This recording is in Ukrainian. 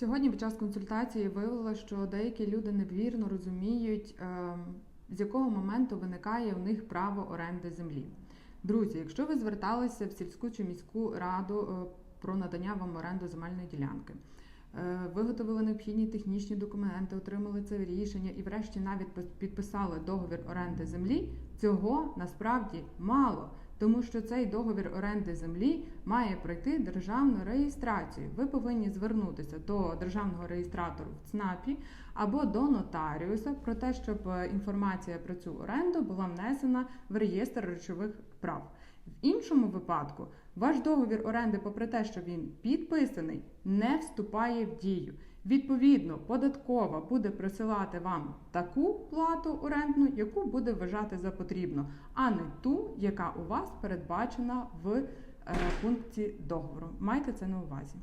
Сьогодні під час консультації виявилося, що деякі люди невірно розуміють, ем, з якого моменту виникає у них право оренди землі. Друзі, якщо ви зверталися в сільську чи міську раду е, про надання вам оренди земельної ділянки, е, виготовили необхідні технічні документи, отримали це рішення і, врешті, навіть підписали договір оренди землі, цього насправді мало. Тому що цей договір оренди землі має пройти державну реєстрацію. Ви повинні звернутися до державного реєстратора в ЦНАПі або до нотаріуса про те, щоб е, інформація про цю оренду була внесена в реєстр речових прав. В іншому випадку ваш договір оренди, попри те, що він підписаний, не вступає в дію. Відповідно, податкова буде присилати вам таку плату орендну, яку буде вважати за потрібно, а не ту, яка у вас передбачена в е, пункті договору. Майте це на увазі.